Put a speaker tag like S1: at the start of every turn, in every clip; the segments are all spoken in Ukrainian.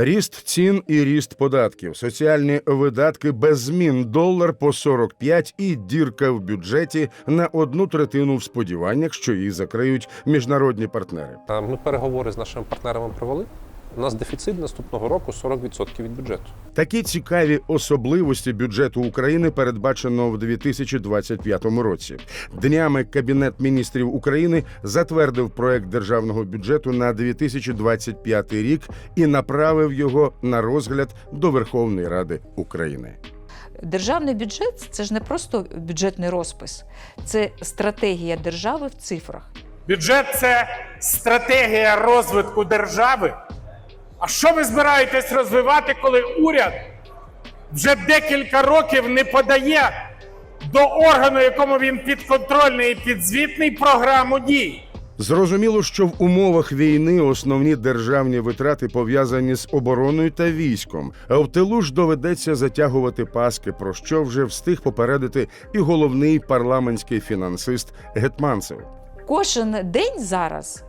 S1: Ріст цін і ріст податків, соціальні видатки без змін, долар по 45 і дірка в бюджеті на одну третину в сподіваннях, що її закриють міжнародні партнери.
S2: Ми переговори з нашими партнерами провели. У нас дефіцит наступного року 40% від бюджету.
S1: Такі цікаві особливості бюджету України передбачено в 2025 році. Днями Кабінет міністрів України затвердив проект державного бюджету на 2025 рік і направив його на розгляд до Верховної Ради України.
S3: Державний бюджет це ж не просто бюджетний розпис, це стратегія держави в цифрах.
S4: Бюджет це стратегія розвитку держави. А що ви збираєтесь розвивати, коли уряд вже декілька років не подає до органу, якому він підконтрольний і підзвітний, програму дій?
S1: Зрозуміло, що в умовах війни основні державні витрати пов'язані з обороною та військом. А в тилу ж доведеться затягувати паски, про що вже встиг попередити і головний парламентський фінансист Гетманцев.
S3: Кожен день зараз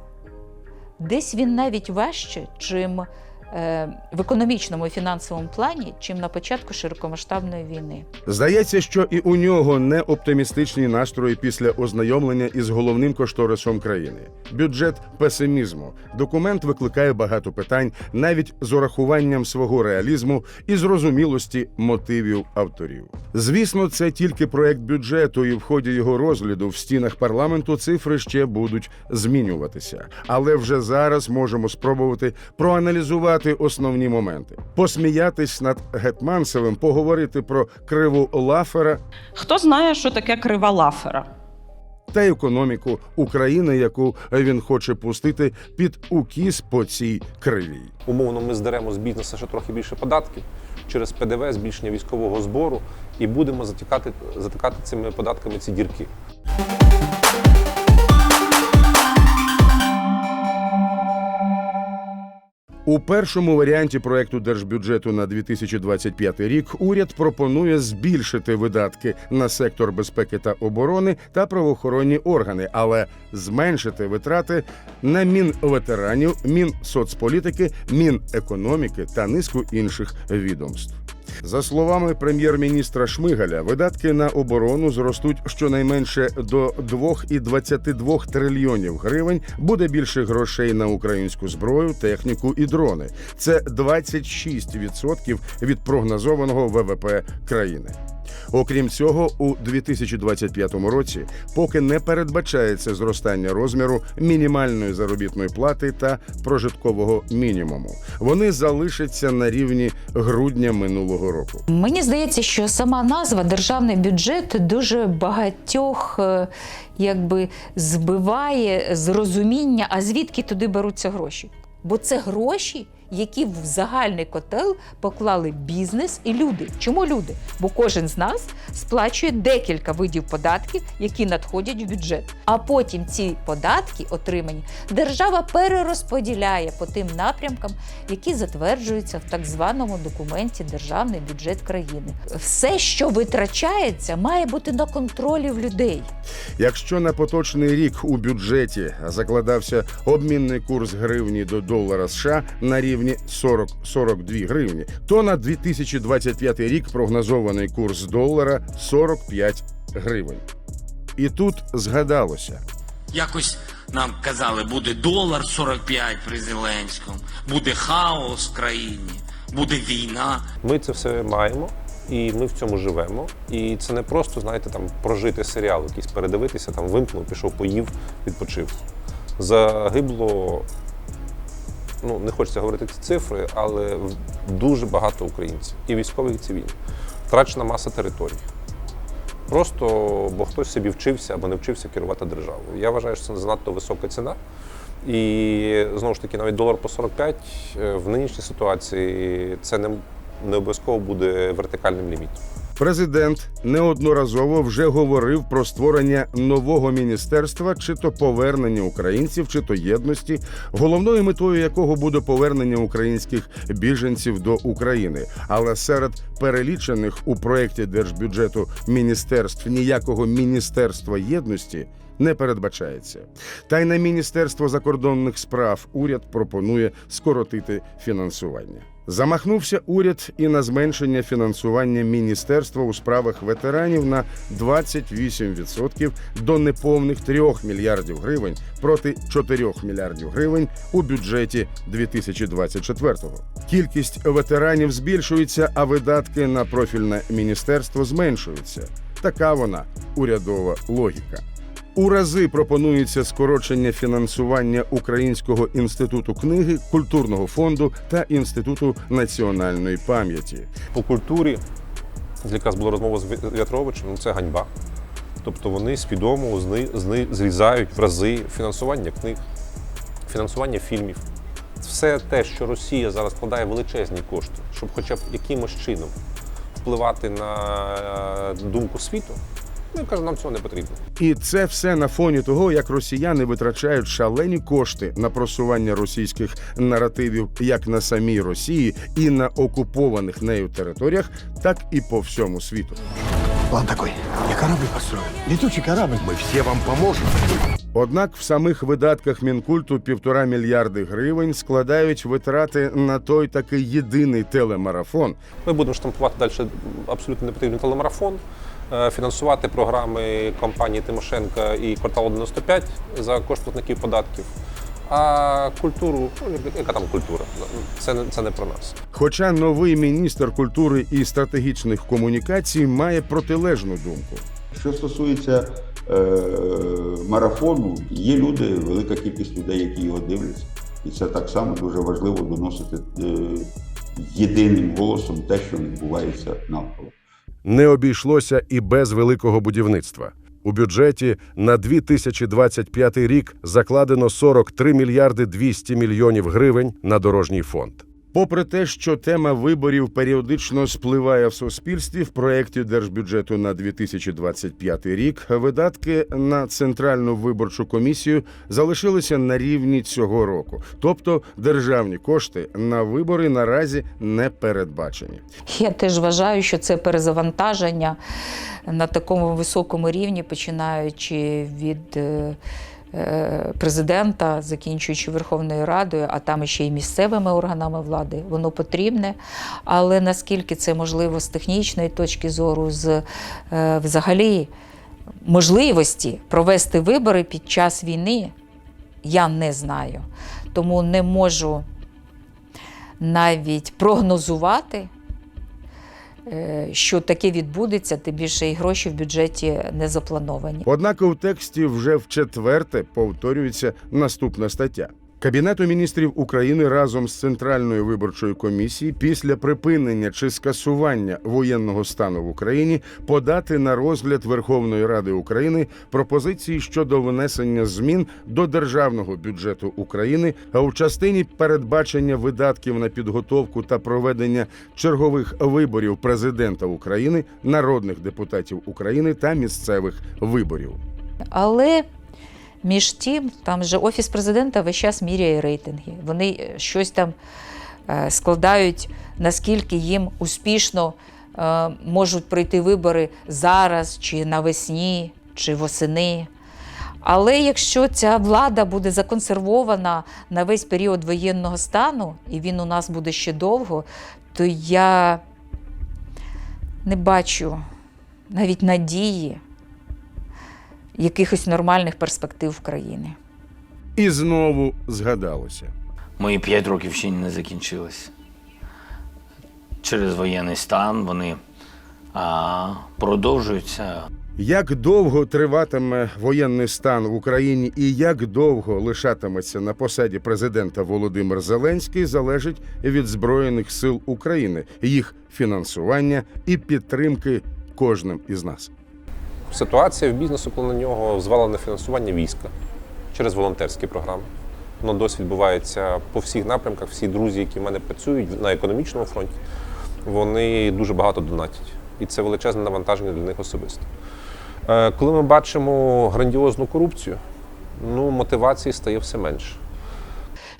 S3: десь він навіть важче, чим в економічному і фінансовому плані, чим на початку широкомасштабної війни.
S1: Здається, що і у нього не оптимістичні настрої після ознайомлення із головним кошторисом країни. Бюджет песимізму. Документ викликає багато питань, навіть з урахуванням свого реалізму і зрозумілості мотивів авторів. Звісно, це тільки проект бюджету, і в ході його розгляду в стінах парламенту цифри ще будуть змінюватися. Але вже зараз можемо спробувати проаналізувати основні моменти, посміятись над Гетманцевим, поговорити про криву Лафера
S5: Хто знає, що таке крива лафера?
S1: та економіку України, яку він хоче пустити під укіс по цій кривій.
S2: Умовно, ми здеремо з бізнесу ще трохи більше податків через ПДВ, збільшення військового збору, і будемо затікати, затикати цими податками ці дірки.
S1: У першому варіанті проекту держбюджету на 2025 рік уряд пропонує збільшити видатки на сектор безпеки та оборони та правоохоронні органи, але зменшити витрати на мінветеранів, мінсоцполітики, мінекономіки та низку інших відомств. За словами прем'єр-міністра Шмигаля, видатки на оборону зростуть щонайменше до 2,22 трильйонів гривень. Буде більше грошей на українську зброю, техніку і дрони. Це 26% від прогнозованого ВВП країни. Окрім цього, у 2025 році поки не передбачається зростання розміру мінімальної заробітної плати та прожиткового мінімуму. Вони залишаться на рівні грудня минулого року.
S3: Мені здається, що сама назва державний бюджет дуже багатьох е, якби збиває з розуміння, а звідки туди беруться гроші. Бо це гроші, які в загальний котел поклали бізнес і люди. Чому люди? Бо кожен з нас сплачує декілька видів податків, які надходять в бюджет. А потім ці податки, отримані, держава перерозподіляє по тим напрямкам, які затверджуються в так званому документі Державний бюджет країни. Все, що витрачається, має бути на контролі в людей.
S1: Якщо на поточний рік у бюджеті закладався обмінний курс гривні до долара США на рівні 40-42 гривні, то на 2025 рік прогнозований курс долара 45 гривень. І тут згадалося.
S6: Якось нам казали, буде долар 45 при Зеленському, буде хаос в країні, буде війна.
S2: Ми це все маємо, і ми в цьому живемо. І це не просто, знаєте, там прожити серіал, якийсь передивитися, там вимкнув, пішов, поїв, відпочив. Загибло, ну не хочеться говорити ці цифри, але дуже багато українців, і військових, і цивільних. Втрачена маса територій. Просто бо хтось собі вчився або не вчився керувати державою. Я вважаю, що це занадто висока ціна. І знову ж таки, навіть долар по 45 е, в нинішній ситуації це не, не обов'язково буде вертикальним лімітом.
S1: Президент неодноразово вже говорив про створення нового міністерства, чи то повернення українців, чи то єдності, головною метою якого буде повернення українських біженців до України. Але серед перелічених у проєкті держбюджету міністерств ніякого міністерства єдності не передбачається. Та й на Міністерство закордонних справ уряд пропонує скоротити фінансування. Замахнувся уряд і на зменшення фінансування міністерства у справах ветеранів на 28% до неповних 3 мільярдів гривень проти 4 мільярдів гривень у бюджеті 2024-го. Кількість ветеранів збільшується, а видатки на профільне міністерство зменшуються. Така вона урядова логіка. У рази пропонується скорочення фінансування Українського інституту книги, культурного фонду та інституту національної пам'яті.
S2: По культурі, якраз була розмова з В'ятровичем, ну це ганьба. Тобто вони свідомо зрізають в рази фінансування книг, фінансування фільмів. Все те, що Росія зараз вкладає величезні кошти, щоб хоча б якимось чином впливати на е, думку світу, ну, я кажу, нам цього не потрібно.
S1: І це все на фоні того, як росіяни витрачають шалені кошти на просування російських наративів як на самій Росії і на окупованих нею територіях, так і по всьому світу.
S7: План такой. Я корабль построю. Летучий корабль. Мы все вам поможем.
S1: Однак в самих видатках мінкульту півтора мільярди гривень складають витрати на той такий єдиний телемарафон,
S2: Ми будемо штампувати далі абсолютно непотрібний телемарафон, фінансувати програми компанії Тимошенка і кварталу 95 за кошт платників податків. А культуру, ну яка там культура? Це не це не про нас.
S1: Хоча новий міністр культури і стратегічних комунікацій має протилежну думку.
S8: Що стосується е, марафону, є люди, велика кількість людей, які його дивляться. І це так само дуже важливо доносити е, єдиним голосом те, що відбувається навколо.
S9: Не обійшлося і без великого будівництва. У бюджеті на 2025 рік закладено 43 мільярди 200 мільйонів гривень на дорожній фонд.
S1: Попри те, що тема виборів періодично спливає в суспільстві, в проєкті держбюджету на 2025 рік видатки на центральну виборчу комісію залишилися на рівні цього року, тобто державні кошти на вибори наразі не передбачені.
S3: Я теж вважаю, що це перезавантаження на такому високому рівні, починаючи від е, президента, закінчуючи Верховною Радою, а там ще й місцевими органами влади. Воно потрібне. Але наскільки це можливо з технічної точки зору, з е, взагалі можливості провести вибори під час війни, я не знаю. Тому не можу навіть прогнозувати е, що таке відбудеться, тим більше і гроші в бюджеті не заплановані.
S1: Однак у тексті вже в четверте повторюється наступна стаття. Кабінету міністрів України разом з Центральною виборчою комісією після припинення чи скасування воєнного стану в Україні подати на розгляд Верховної Ради України пропозиції щодо внесення змін до державного бюджету України, а у частині передбачення видатків на підготовку та проведення чергових виборів президента України, народних депутатів України та місцевих виборів.
S3: Але між тим, там же офіс президента весь час міряє рейтинги. Вони е, щось там е, складають, наскільки їм успішно е, можуть пройти вибори зараз, чи навесні, чи восени. Але якщо ця влада буде законсервована на весь період воєнного стану, і він у нас буде ще довго, то я не бачу навіть надії якихось нормальних перспектив в країні.
S1: І знову згадалося.
S6: Мої п'ять років ще не закінчились. Через воєнний стан вони а, продовжуються.
S1: Як довго триватиме воєнний стан в Україні і як довго лишатиметься на посаді президента Володимир Зеленський, залежить від Збройних сил України, їх фінансування і підтримки кожним із нас.
S2: Ситуація в бізнесу, коли на нього звалене фінансування війська через волонтерські програми. Воно досі відбувається по всіх напрямках. Всі друзі, які в мене працюють на економічному фронті, вони дуже багато донатять. І це величезне навантаження для них особисто. Е, Коли ми бачимо грандіозну корупцію, ну мотивації стає все менше.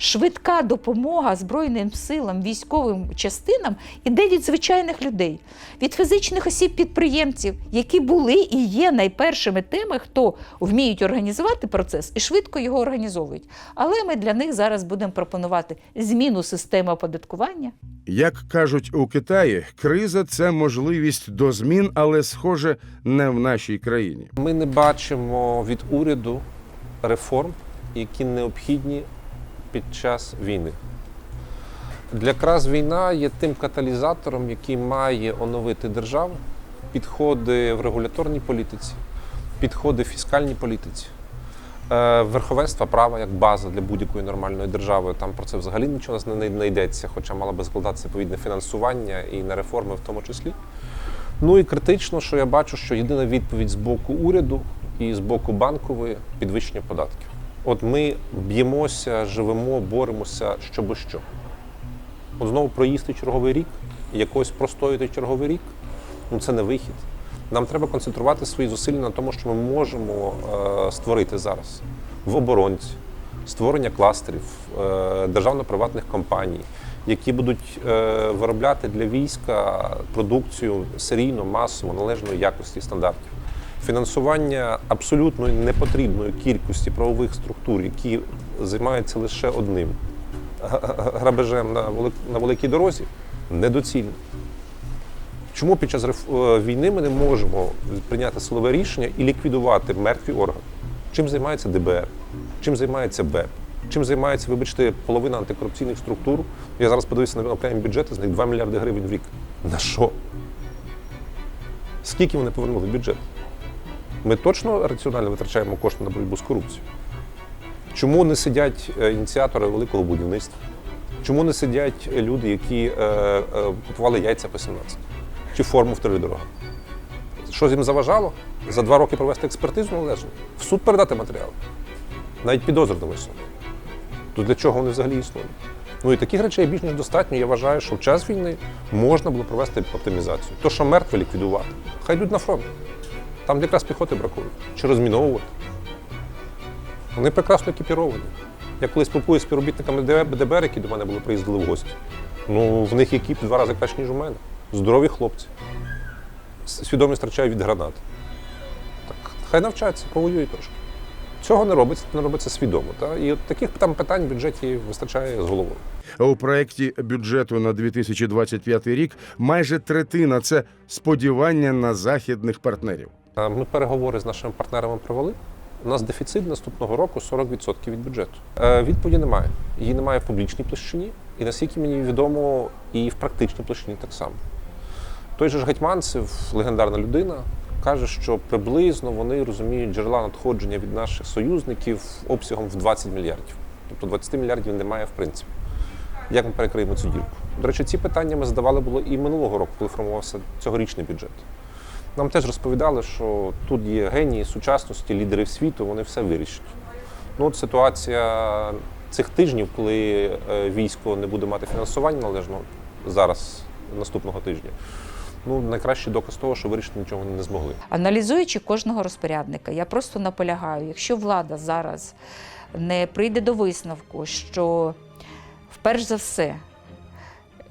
S3: Швидка допомога Збройним силам, військовим частинам іде від звичайних людей, від фізичних осіб-підприємців, які були і є найпершими тими, хто вміють організувати процес і швидко його організовують. Але ми для них зараз будемо пропонувати зміну системи оподаткування.
S1: Як кажуть у Китаї, криза це можливість до змін, але схоже не в нашій країні.
S2: Ми не бачимо від уряду реформ, які необхідні під час війни. Для якраз війна є тим каталізатором, який має оновити державу, підходи в регуляторній політиці, підходи в фіскальній політиці, е, верховенство права як база для будь-якої нормальної держави. Там про це взагалі нічого не не йдеться, хоча мало би складатися відповідне фінансування і на реформи в тому числі. Ну і критично, що я бачу, що єдина відповідь з боку уряду і з боку банкової підвищення податків. От ми б'ємося, живемо, боремося щоби що. От знову проїсти черговий рік, якось простояти черговий рік ну це не вихід. Нам треба концентрувати свої зусилля на тому, що ми можемо е, створити зараз в оборонці, створення кластерів, е, державно-приватних компаній, які будуть е, виробляти для війська продукцію серійно, масово, належної якості стандартів. Фінансування абсолютно непотрібної кількості правових структур, які займаються лише одним грабежем на, великій дорозі, недоцільно. Чому під час е, війни ми не можемо прийняти силове рішення і ліквідувати мертві органи? Чим займається ДБР? Чим займається БЕП? Чим займається, вибачте, половина антикорупційних структур? Я зараз подивився на окремі бюджети, з них 2 мільярди гривень в рік. На що? Скільки вони повернули в бюджет? Ми точно раціонально витрачаємо кошти на боротьбу з корупцією? Чому не сидять е, ініціатори великого будівництва? Чому не сидять люди, які е, е, купували яйця по 17? Чи форму в три дорога? Що їм заважало? За два роки провести експертизу належно? В суд передати матеріали? Навіть підозри не висунути. То для чого вони взагалі існують? Ну і таких речей більш ніж достатньо. Я вважаю, що в час війни можна було провести оптимізацію. То, що мертве ліквідувати, хай йдуть на фронт. Там якраз піхоти бракує. Чи розміновувати. Вони прекрасно екіпіровані. Я коли спілкуюся з співробітниками ДБР, які до мене були приїздили в гості. Ну, в них екіп два рази краще, ніж у мене. Здорові хлопці. С- Свідомість втрачають від гранат. Так, хай навчаться, повоюють трошки. Цього не робиться, не робиться свідомо. Та? І от таких там питань в бюджеті вистачає з головою.
S1: У проєкті бюджету на 2025 рік майже третина це сподівання на західних партнерів.
S2: А Ми переговори з нашими партнерами провели. У нас дефіцит наступного року 40% від бюджету. Е, Відповіді немає. Її немає в публічній площині, і наскільки мені відомо, і в практичній площині так само. Той же ж Гетьманцев, легендарна людина, каже, що приблизно вони розуміють джерела надходження від наших союзників обсягом в 20 мільярдів. Тобто 20 мільярдів немає в принципі. Як ми перекриємо цю дірку? До речі, ці питання ми задавали було і минулого року, коли формувався цьогорічний бюджет. Нам теж розповідали, що тут є генії сучасності, лідери світу, вони все вирішать. Ну, от ситуація цих тижнів, коли е, військо не буде мати фінансування належно зараз, наступного тижня. Ну, найкращий доказ того, що вирішити нічого не змогли.
S3: Аналізуючи кожного розпорядника, я просто наполягаю, якщо влада зараз не прийде до висновку, що вперш за все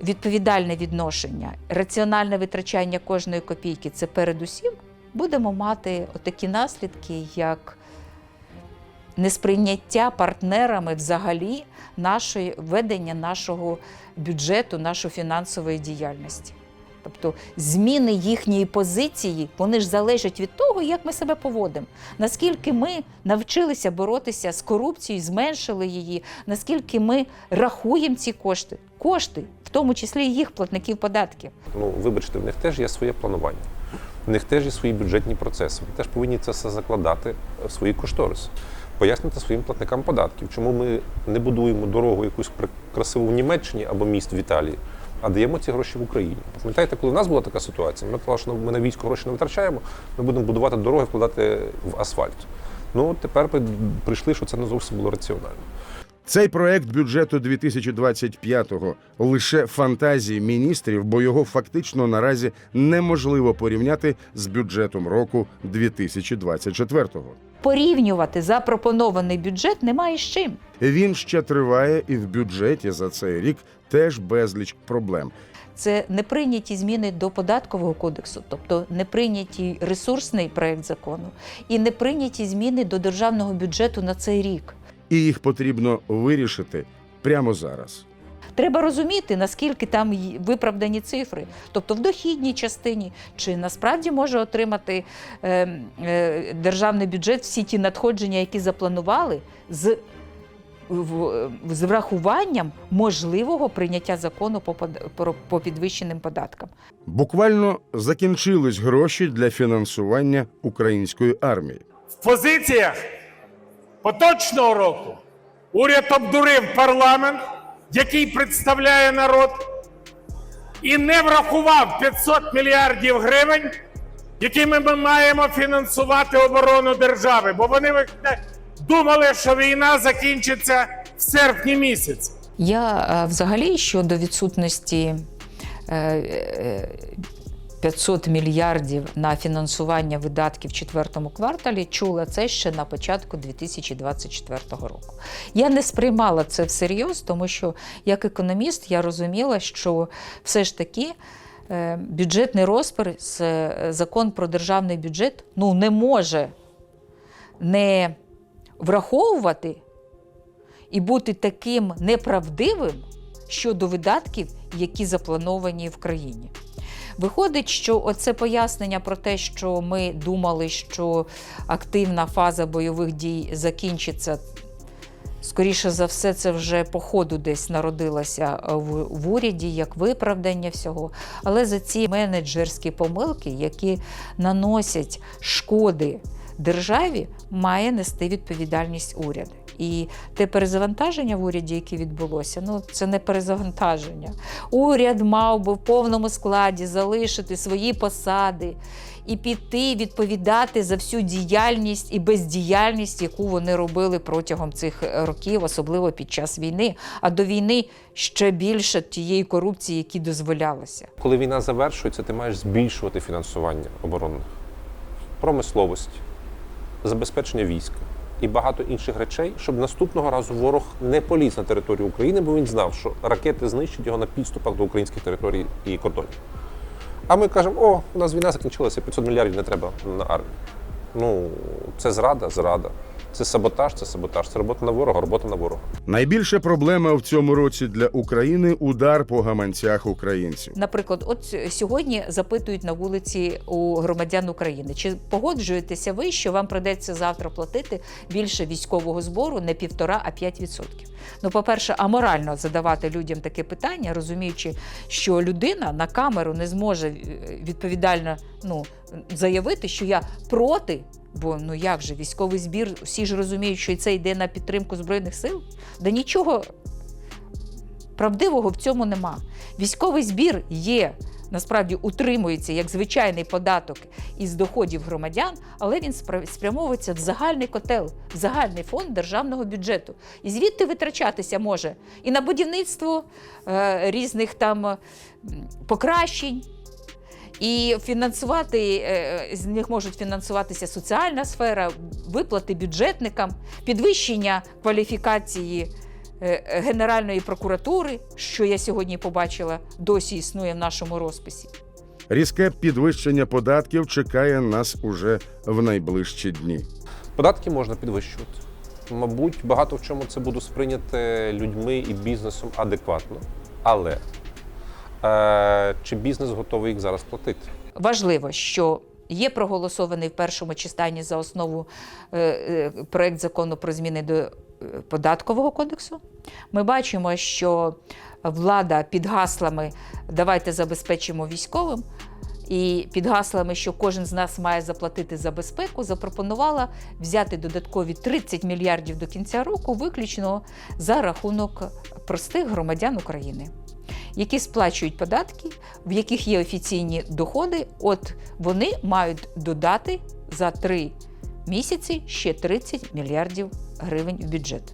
S3: відповідальне відношення, раціональне витрачання кожної копійки це передусім, будемо мати отакі наслідки, як несприйняття партнерами взагалі нашої ведення нашого бюджету, нашої фінансової діяльності. Тобто зміни їхньої позиції, вони ж залежать від того, як ми себе поводимо. Наскільки ми навчилися боротися з корупцією, зменшили її, наскільки ми рахуємо ці кошти, кошти, в тому числі їх платників податків.
S2: Ну, вибачте, в них теж є своє планування. В них теж є свої бюджетні процеси. Вони теж повинні це все закладати в свої кошториси. Пояснити своїм платникам податків, чому ми не будуємо дорогу якусь красиву в Німеччині або міст в Італії, а даємо ці гроші в Україні. Пам'ятаєте, коли у нас була така ситуація, ми казали, що ми на військо гроші не витрачаємо, ми будемо будувати дороги, вкладати в асфальт. Ну тепер при- прийшли, що це не зовсім було раціонально.
S1: Цей проект бюджету 2025-го лише фантазії міністрів, бо його фактично наразі неможливо порівняти з бюджетом року 2024-го.
S3: Порівнювати запропонований бюджет немає з чим.
S1: Він ще триває, і в бюджеті за цей рік теж безліч проблем.
S3: Це не прийняті зміни до податкового кодексу, тобто не прийнятий ресурсний проект закону, і не прийняті зміни до державного бюджету на цей рік.
S1: І їх потрібно вирішити прямо зараз.
S3: Треба розуміти, наскільки там й- виправдані цифри, тобто в дохідній частині, чи насправді може отримати е, е, державний бюджет всі ті надходження, які запланували, з, в, з врахуванням можливого прийняття закону по, под- про- по підвищеним податкам.
S1: Буквально закінчились гроші для фінансування української армії.
S4: В позиціях поточного року уряд обдурив парламент, який представляє народ, і не врахував 500 мільярдів гривень, якими ми маємо фінансувати оборону держави. Бо вони думали, що війна закінчиться в серпні місяці.
S3: Я е, взагалі щодо відсутності е, е, 500 мільярдів на фінансування видатків в четвертому кварталі чула це ще на початку 2024 року. Я не сприймала це всерйоз, тому що як економіст я розуміла, що все ж таки. е, Бюджетний розпис, е, закон про державний бюджет ну, не може не враховувати і бути таким неправдивим щодо видатків, які заплановані в країні. Виходить, що оце пояснення про те, що ми думали, що активна фаза бойових дій закінчиться. Скоріше за все, це вже по ходу десь народилося в, в уряді як виправдання всього. Але за ці менеджерські помилки, які наносять шкоди державі, має нести відповідальність уряд. І те перезавантаження в уряді, яке відбулося, ну це не перезавантаження. Уряд мав би в повному складі залишити свої посади і піти відповідати за всю діяльність і бездіяльність, яку вони робили протягом цих років, особливо під час війни. А до війни ще більше тієї корупції, які дозволялося.
S2: Коли війна завершується, ти маєш збільшувати фінансування оборонних промисловості, забезпечення війська і багато інших речей, щоб наступного разу ворог не поліз на територію України, бо він знав, що ракети знищать його на підступах до українських територій і кордонів. А ми кажемо, о, у нас війна закінчилася, 500 мільярдів не треба на армію. Ну, це зрада, зрада. Це саботаж, це саботаж. Це робота на ворога, робота на ворога.
S1: Найбільша проблема в цьому році для України удар по гаманцях українців.
S3: Наприклад, от сьогодні запитують на вулиці у громадян України, чи погоджуєтеся ви, що вам придеться завтра платити більше військового збору не півтора, а 5%? Ну, по-перше, аморально задавати людям таке питання, розуміючи, що людина на камеру не зможе е, відповідально ну, заявити, що я проти. Бо ну як же військовий збір, всі ж розуміють, що це йде на підтримку збройних сил. Да нічого правдивого в цьому нема. Військовий збір є. Насправді утримується як звичайний податок із доходів громадян, але він спрямовується в загальний котел, в загальний фонд державного бюджету. І звідти витрачатися може і на будівництво е, різних там покращень, і фінансувати е, з них можуть фінансуватися соціальна сфера, виплати бюджетникам, підвищення кваліфікації е, Генеральної прокуратури, що я сьогодні побачила, досі існує в нашому розписі.
S1: Різке підвищення податків чекає нас уже в найближчі дні.
S2: Податки можна підвищувати. Мабуть, багато в чому це буде сприйняте людьми і бізнесом адекватно. Але е, чи бізнес готовий їх зараз платити?
S3: Важливо, що є проголосований в першому читанні за основу е, е, проект закону про зміни до е, податкового кодексу. Ми бачимо, що влада під гаслами давайте забезпечимо військовим. І під гаслами, що кожен з нас має заплатити за безпеку, запропонувала взяти додаткові 30 мільярдів до кінця року, виключно за рахунок простих громадян України які сплачують податки, в яких є офіційні доходи, от вони мають додати за три місяці ще 30 мільярдів гривень в бюджет.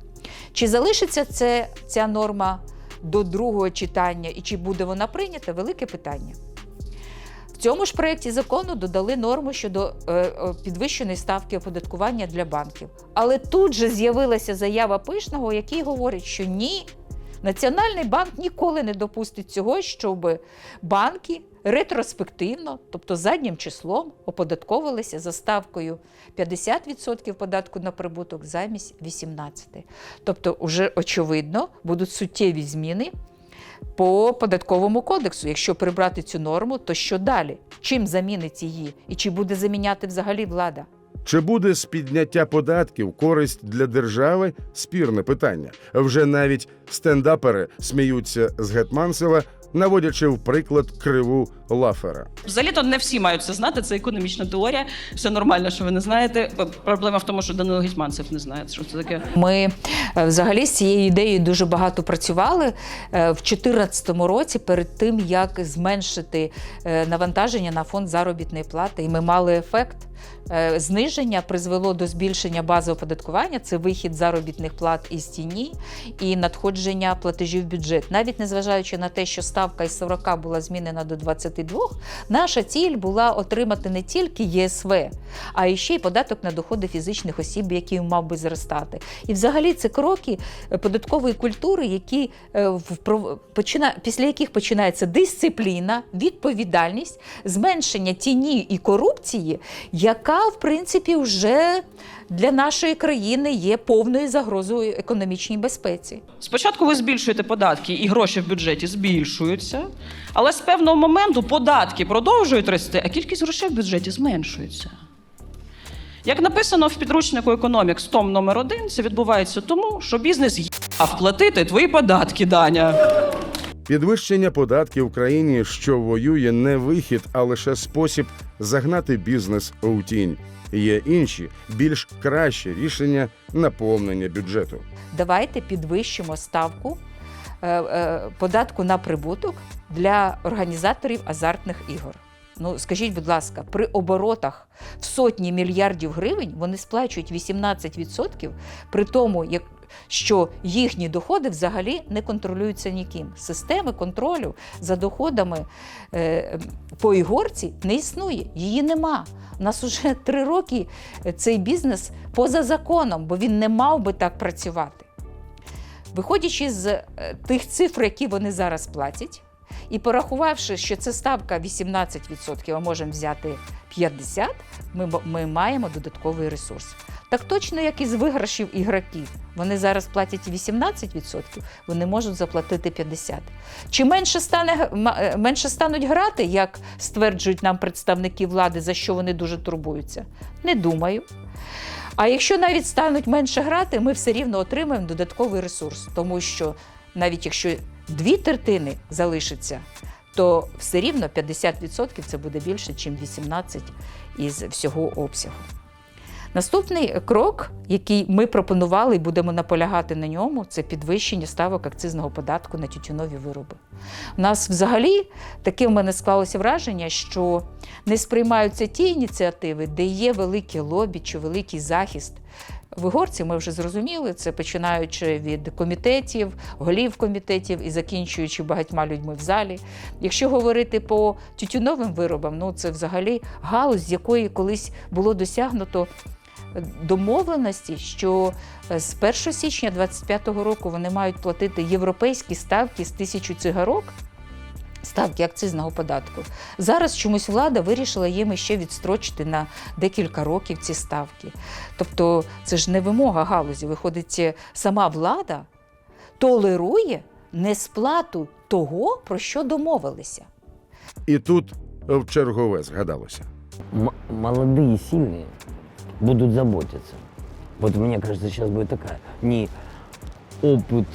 S3: Чи залишиться це, ця норма до другого читання і чи буде вона прийнята велике питання. В цьому ж проєкті закону додали норму щодо е, е, підвищеної ставки оподаткування для банків. Але тут же з'явилася заява пишного, який говорить, що ні, Національний банк ніколи не допустить цього, щоб банки ретроспективно, тобто заднім числом, оподатковувалися за ставкою 50% податку на прибуток замість 18%. Тобто, вже очевидно, будуть суттєві зміни по податковому кодексу. Якщо прибрати цю норму, то що далі? Чим замінить її? І чи буде заміняти взагалі влада?
S1: Чи буде з підняття податків користь для держави? Спірне питання. Вже навіть стендапери сміються з Гетманцева, наводячи в приклад криву Лафера.
S5: Взагалі-то не всі мають це знати, це економічна теорія. Все нормально, що ви не знаєте. Проблема в тому, що Данило Гетьманцев не знає, що це таке.
S3: Ми е, взагалі з цією ідеєю дуже багато працювали е, в 2014 році перед тим, як зменшити е, навантаження на фонд заробітної плати. І ми мали ефект. Е, Зниження призвело до збільшення бази оподаткування, це вихід заробітних плат із тіні і надходження платежів в бюджет. Навіть незважаючи на те, що ставка із 40 була змінена до 22, наша ціль була отримати не тільки ЄСВ, а ще й податок на доходи фізичних осіб, який мав би зростати. І взагалі це кроки е, податкової культури, які е, після яких починається дисципліна, відповідальність, зменшення тіні і корупції, яка в принципі вже для нашої країни є повною загрозою економічній безпеці.
S5: Спочатку ви збільшуєте податки і гроші в бюджеті збільшуються, але з певного моменту податки продовжують рости, а кількість грошей в бюджеті зменшується. Як написано в підручнику економікс том номер 1 це відбувається тому, що бізнес їбав платити твої податки, Даня.
S1: Підвищення податків в країні, що воює, не вихід, а лише спосіб загнати бізнес у тінь. Є інші, більш кращі рішення наповнення бюджету.
S3: Давайте підвищимо ставку е, е, податку на прибуток для організаторів азартних ігор. Ну, скажіть, будь ласка, при оборотах в сотні мільярдів гривень вони сплачують 18%, при тому, як що їхні доходи взагалі не контролюються ніким. Системи контролю за доходами е, по ігорці не існує, її нема. У нас уже три роки цей бізнес поза законом, бо він не мав би так працювати. Виходячи з е, тих цифр, які вони зараз платять, і порахувавши, що це ставка 18%, а можемо взяти 50%, ми, ми маємо додатковий ресурс. Так точно, як і з виграшів ігроків. Вони зараз платять 18%, вони можуть заплатити 50%. Чи менше, стане, е, менше стануть грати, як стверджують нам представники влади, за що вони дуже турбуються? Не думаю. А якщо навіть стануть менше грати, ми все рівно отримаємо додатковий ресурс, тому що навіть якщо дві третини залишиться, то все рівно 50% це буде більше, ніж 18% із всього обсягу. Наступний крок, який ми пропонували і будемо наполягати на ньому, це підвищення ставок акцизного податку на тютюнові вироби. У нас взагалі таке в мене склалося враження, що не сприймаються ті ініціативи, де є велике лобі чи великий захист. В Ігорці ми вже зрозуміли це, починаючи від комітетів, голів комітетів і закінчуючи багатьма людьми в залі. Якщо говорити по тютюновим виробам, ну це взагалі галузь, з якої колись було досягнуто домовленості, що е, з 1 січня 2025 року вони мають платити європейські ставки з тисячу цигарок. Ставки акцизного податку. Зараз чомусь влада вирішила їм ще відстрочити на декілька років ці ставки. Тобто це ж не вимога галузі. Виходить, е, сама влада толерує несплату того, про що домовилися.
S1: І тут в чергове згадалося.
S10: М- молодые, сильные будут заботиться. Вот мне кажется, сейчас будет такая не опыт,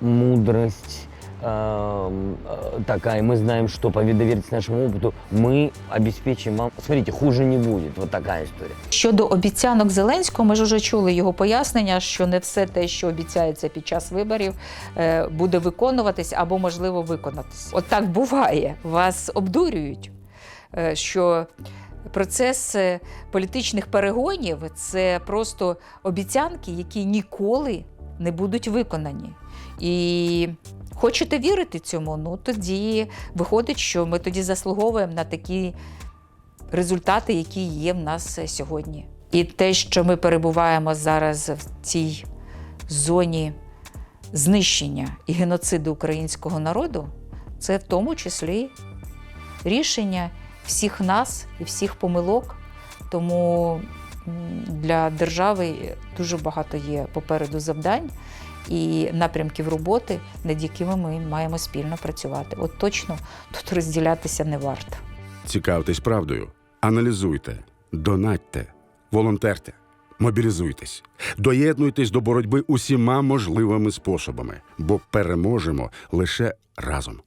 S10: мудрость эм, э, такая, мы знаем, что по довериться нашему опыту, мы обеспечим вам, смотрите, хуже не будет, вот такая история.
S3: Щодо обіцянок Зеленського, ми ж вже чули його пояснення, що не все те, що обіцяється під час виборів, е, буде виконуватись або можливо виконатись. От так буває. Вас обдурюють, е, що процес політичних перегонів це просто обіцянки, які ніколи не будуть виконані. І хочете вірити цьому? Ну тоді виходить, що ми тоді заслуговуємо на такі результати, які є в нас сьогодні. І те, що ми перебуваємо зараз в цій зоні знищення і геноциду українського народу, це в тому числі рішення всіх нас і всіх помилок. Тому для держави дуже багато є попереду завдань і напрямків роботи, над якими ми маємо спільно працювати. От точно тут розділятися не варто.
S1: Цікавтесь правдою, аналізуйте, донатьте, волонтерте, мобілізуйтесь, доєднуйтесь до боротьби усіма можливими способами, бо переможемо лише разом.